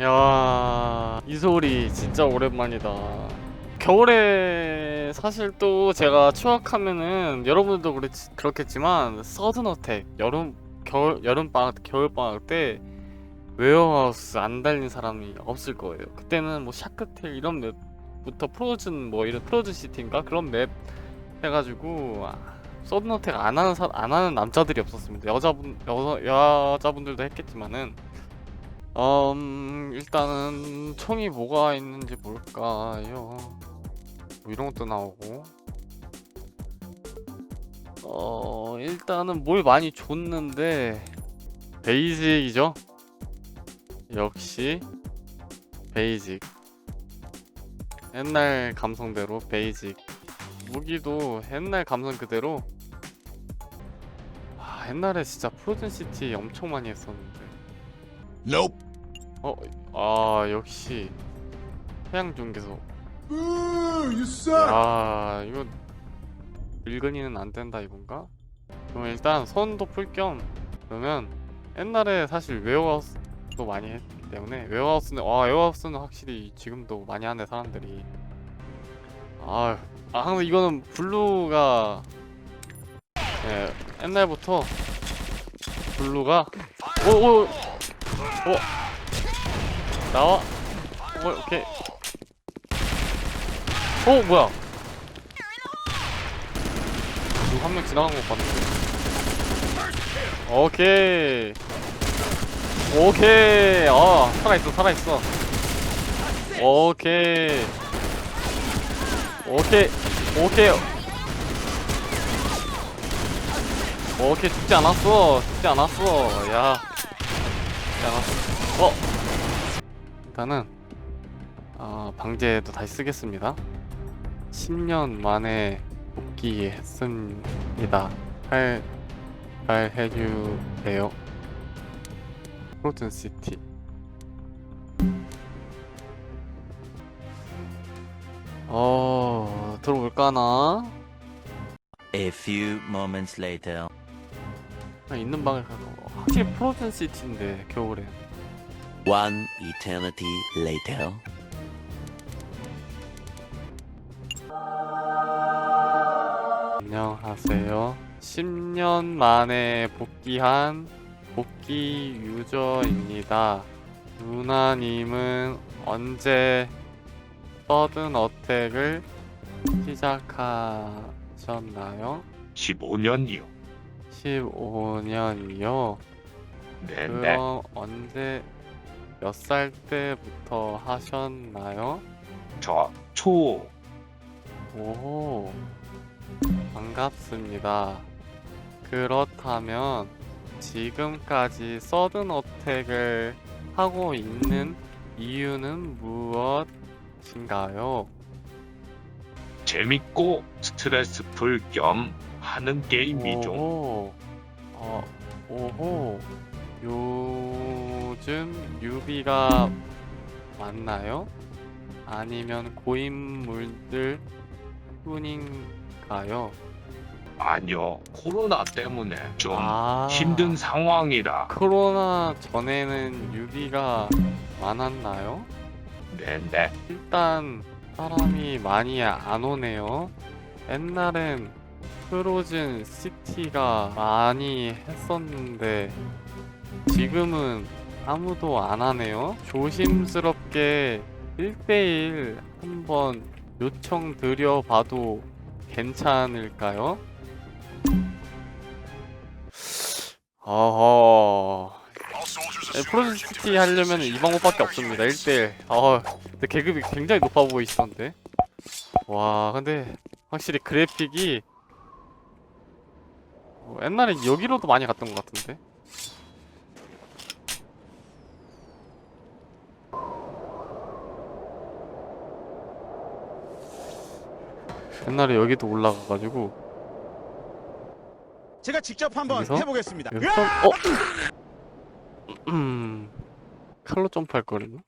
야, 이 소리 진짜 오랜만이다. 겨울에 사실 또 제가 추억하면은 여러분들도 그렇지, 그렇겠지만 서든어택 여름 겨울 여름 방학 겨울 방학 때 웨어하우스 안 달린 사람이 없을 거예요. 그때는 뭐 샤크텔 이런 맵부터 프로즌 뭐 이런 프로즌 시티인가 그런 맵 해가지고 아, 서든어택 안 하는 사, 안 하는 남자들이 없었습니다. 여자분 여 여자분들도 했겠지만은 음, 일단은 총이 뭐가 있는지 볼까요? 뭐 이런 것도 나오고. 어, 일단은 뭘 많이 줬는데 베이직이죠? 역시 베이직. 옛날 감성대로 베이직. 무기도 옛날 감성 그대로. 아, 옛날에 진짜 프로즌 시티 엄청 많이 했었는데. Nope. 어, 아 역시 해양 you suck. 야 이거 늙은이는 안 된다 이건가? 그럼 일단 손도 풀 겸 그러면 옛날에 사실 웨어하우스도 많이 했기 때문에 웨어하우스는 와 웨어하우스는 확실히 지금도 많이 하네 사람들이. 아, 아 항상 이거는 블루가 예 옛날부터 블루가 오오 어 나와. 어 오케이. 어 뭐야? 누구 한명 지나간 거 봤는데. 오케이. 오케이. 어 살아있어 살아있어. 오케이. 오케이. 오케이. 오케이. 죽지 않았어. 죽지 않았어. 야. 죽지 않았어. 어 일단은 아 방제도 다시 쓰겠습니다. 10년 만에 복귀했습니다. 할, 잘 해주세요. 프로즌 시티. 어 들어볼까나? A few moments later. 아, 있는 방에 가서. 확실히 프로즌 시티인데 겨울에 One eternity later. 안녕하세요 10년 만에 복귀한 복귀 유저입니다 누나님은 언제 서든 어택을 시작하셨나요? 15년이요. 15년이요 네네. 그럼 언제 몇 살 때부터 하셨나요? 저 초, 오, 반갑습니다. 그렇다면 지금까지 서든 어택을 하고 있는 이유는 무엇인가요? 재밌고 스트레스 풀 겸 하는 게임이죠. 오호, 어, 오호, 요 즘 뉴비가 많나요? 아니면 고인물들 뿐인가요? 아니요. 코로나 때문에 좀 아. 힘든 상황이라. 코로나 전에는 뉴비가 많았나요? 네네. 일단 사람이 많이 안 오네요. 옛날엔 프로즌 시티가 많이 했었는데 지금은 아무도 안 하네요. 조심스럽게 1대1 한번 요청 드려봐도 괜찮을까요? 어허. 네, 프로젝트 하려면 이 방법밖에 없습니다. 1대1. 아, 근데 계급이 굉장히 높아 보이시던데. 와, 근데 확실히 그래픽이 뭐 옛날에 여기로도 많이 갔던 것 같은데. 옛날에 여기도 올라가가지고 제가 직접 한번 여기서? 해보겠습니다. 여기 점, 어? 음, 칼로 점프할 거랬나?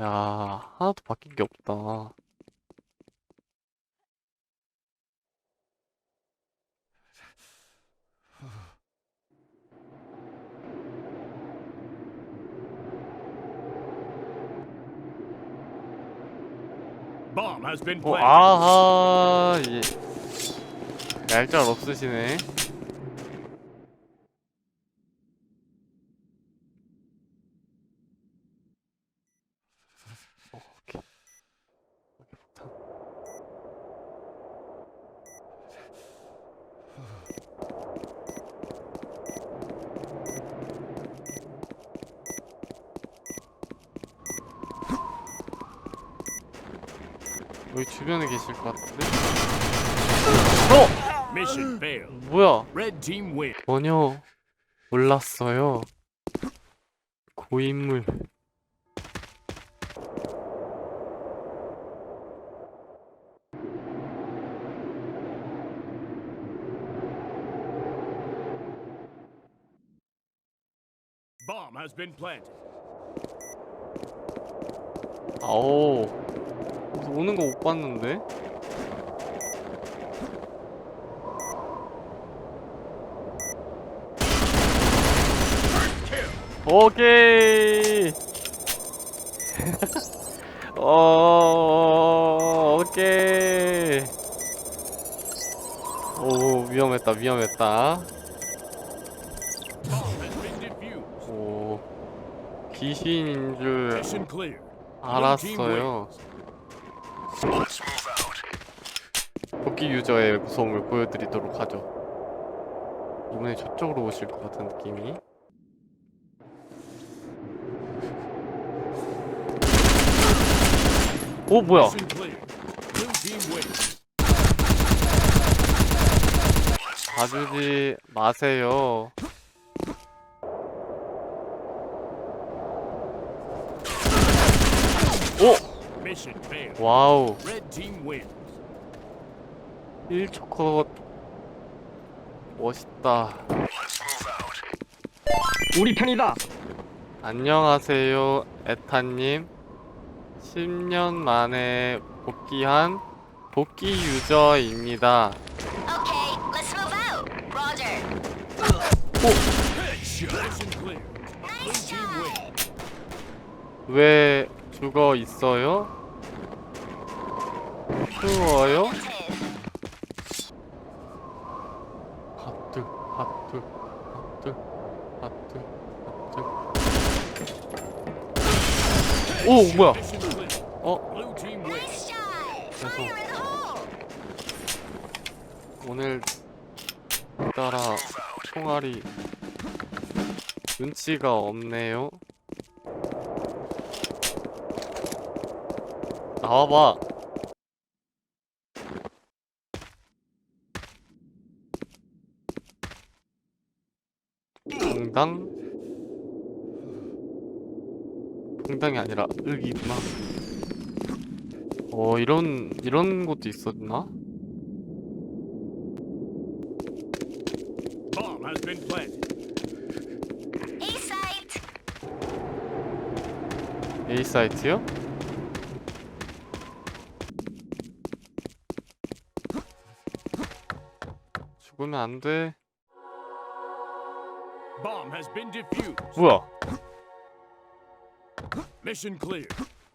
야, 하나도 바뀐 게 없다. Bomb has been 어, planted. 아하, 예. 얄짤 없으시네. 어, 오케이. 오케이, 폭탄. 여기 주변에 계실 것 같은데? 어! 뭐야? Red team win. 전혀 몰랐어요. 고인물. Bomb has been planted. 아오. 오는 거 못 봤는데? 오케이. 어, 오케이. 오, 위험했다, 위험했다. 오, 귀신인 줄. 알았어요. 복귀 유저의 무서움을 보여드리도록 하죠. 이번에 저쪽으로 오실 것 같은 느낌이. 오 뭐야? 봐주지 마세요. 오. 와우. 1초 컷 멋있다. 우리 편이다. 안녕하세요, 에타님. 10년 만에 복귀한 복귀 유저입니다. Okay, let's move out. Roger. Mission clear. Blue team win. 왜 죽어 있어요? 추워요? 핫 들, 핫들, 핫들, 핫들, 핫들. 오, 뭐야? 어, hole. 오늘 따라 총알이 눈치가 없네요. 나와봐. 봉당? 봉당이 아니라 윽이구나. 어 이런 이런 것도 있었나? Bomb has been planted. A site. A 사이트요? 죽으면 안 돼. Bomb has been defused. 뭐야? Mission clear.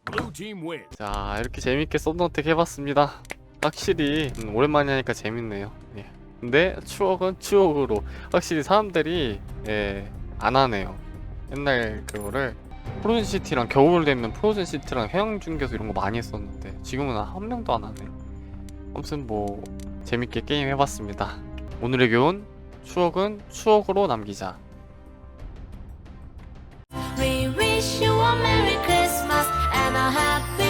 Blue team win. 자, 이렇게 재밌게 썬더택 해봤습니다. 확실히 음, 오랜만에 하니까 재밌네요. 예. 근데 추억은 추억으로 확실히 사람들이 예, 안 하네요. 옛날 그거를 프로즌 시티랑 겨울 되면 프로즌 시티랑 해양 중계소 이런 거 많이 했었는데 지금은 한 명도 안 하네. 아무튼 뭐 재밌게 게임 해봤습니다. 오늘의 교훈 추억은 추억으로 남기자. Merry Christmas and a happy